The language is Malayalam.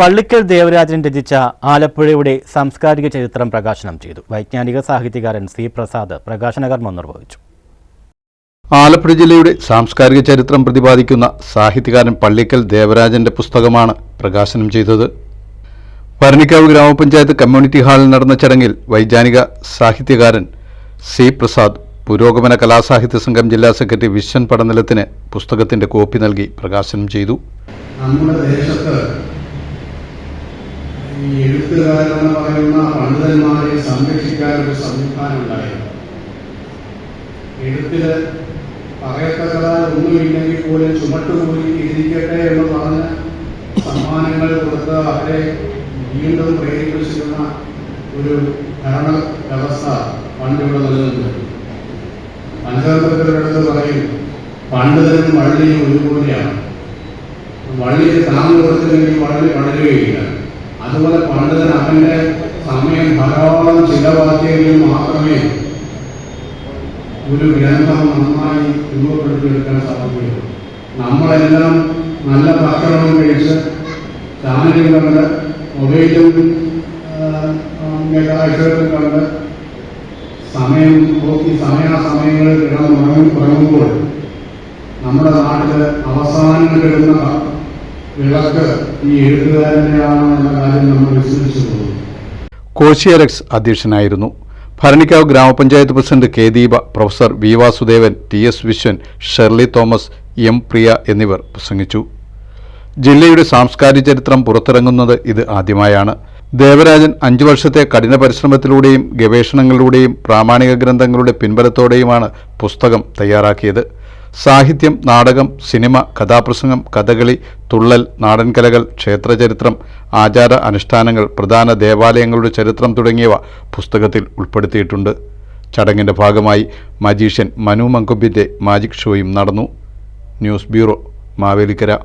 പള്ളിക്കൽ ദേവരാജൻ രചിച്ച ആലപ്പുഴയുടെ സാംസ്കാരിക ചരിത്രം പ്രകാശനം ചെയ്തു. വൈജ്ഞാനിക സാഹിത്യകാരൻ സി പ്രസാദ് പ്രകാശനകർമ്മം നിർവഹിച്ചു. ആലപ്പുഴ ജില്ലയുടെ സാംസ്കാരിക ചരിത്രം പ്രതിപാദിക്കുന്ന സാഹിത്യകാരൻ പള്ളിക്കൽ ദേവരാജന്റെ പുസ്തകമാണ് പ്രകാശനം ചെയ്തത്. ഭരണിക്കാവ് ഗ്രാമപഞ്ചായത്ത് കമ്മ്യൂണിറ്റി ഹാളിൽ നടന്ന ചടങ്ങിൽ വൈജ്ഞാനിക സാഹിത്യകാരൻ സി പ്രസാദ് പുരോഗമന കലാസാഹിത്യ സംഘം ജില്ലാ സെക്രട്ടറി വിശ്വൻ പടനിലത്തിന് പുസ്തകത്തിന്റെ കോപ്പി നൽകി പ്രകാശനം ചെയ്തു. നമ്മുടെ ദേശത്ത് ഈ എഴുത്തുകാരെന്ന് പറയുന്ന പണ്ഡിതന്മാരെ സംരക്ഷിക്കാൻ ഒരു സംവിധാനം ഉണ്ടായിരുന്നു എഴുത്തിൽ പറയത്തക്കതായ ഒന്നുമില്ലെങ്കിൽ പോലും ചുമട്ടുകൂലി ഇരിക്കട്ടെ എന്ന് പറഞ്ഞ് സമ്മാനങ്ങൾ കൊടുത്ത് അവരെ വീണ്ടും പ്രേരിപ്പിച്ചിരുന്ന ഒരു ഭരണ വ്യവസ്ഥ പണ്ടിവിടെ നിലനിന്നിട്ടുണ്ട് പഞ്ചതന്ത്രത്തിനടുത്ത് പറയും പണ്ഡിതനും വള്ളിയും ഒരുപോലെയാണ്. വള്ളിയെ താങ്ങുകൊടുത്തില്ലെങ്കിൽ വള്ളി വളരുകയില്ല. അതുപോലെ പണ്ഡിതൻ അവന്റെ സമയം ധാരാളം ചിലവാക്കിയെങ്കിൽ മാത്രമേ ഒരു ഗ്രന്ഥം നന്നായി രൂപപ്പെടുത്തിയെടുക്കാൻ സാധിക്കുകയുള്ളൂ. നമ്മളെല്ലാം നല്ല ഭക്ഷണം കഴിച്ച് ചാനലും കണ്ട് മൊബൈലും കാഴ്ചകളും കണ്ട് സമയം നോക്കി സമയാസമയങ്ങളിൽ കിടന്നുറങ്ങി ഉറങ്ങുമ്പോൾ നമ്മുടെ നാട്ടിൽ അവസാനം കിടുന്ന വിളക്ക് ഈ എഴുത്തുകാരന്റെയാണ് എന്ന നമ്മൾ അധ്യക്ഷനായിരുന്നു. ഭരണിക്കാവ് ഗ്രാമപഞ്ചായത്ത് president K Deepa professor V Vasudevan T S Viswan Shirley Thomas M Priya എന്നിവർ പ്രസംഗിച്ചു. ജില്ലയുടെ സാംസ്കാരിക ചരിത്രം പുറത്തിറങ്ങുന്നത് ഇത് ആദ്യമായാണ്. ദേവരാജൻ അഞ്ചു വർഷത്തെ കഠിന പരിശ്രമത്തിലൂടെയും ഗവേഷണങ്ങളിലൂടെയും പ്രാമാണിക ഗ്രന്ഥങ്ങളുടെ പിൻബലത്തോടെയുമാണ് പുസ്തകം തയ്യാറാക്കിയത്. സാഹിത്യം നാടകം സിനിമ കഥാപ്രസംഗം കഥകളി തുള്ളൽ നാടൻകലകൾ ക്ഷേത്രചരിത്രം ആചാര അനുഷ്ഠാനങ്ങൾ പ്രധാന ദേവാലയങ്ങളുടെ ചരിത്രം തുടങ്ങിയവ പുസ്തകത്തിൽ ഉൾപ്പെടുത്തിയിട്ടുണ്ട്. ചടങ്ങിന്റെ ഭാഗമായി മജീഷ്യൻ മനു മങ്കുബിന്റെ മാജിക് ഷോയും നടന്നു. News bureau Mavelikkara.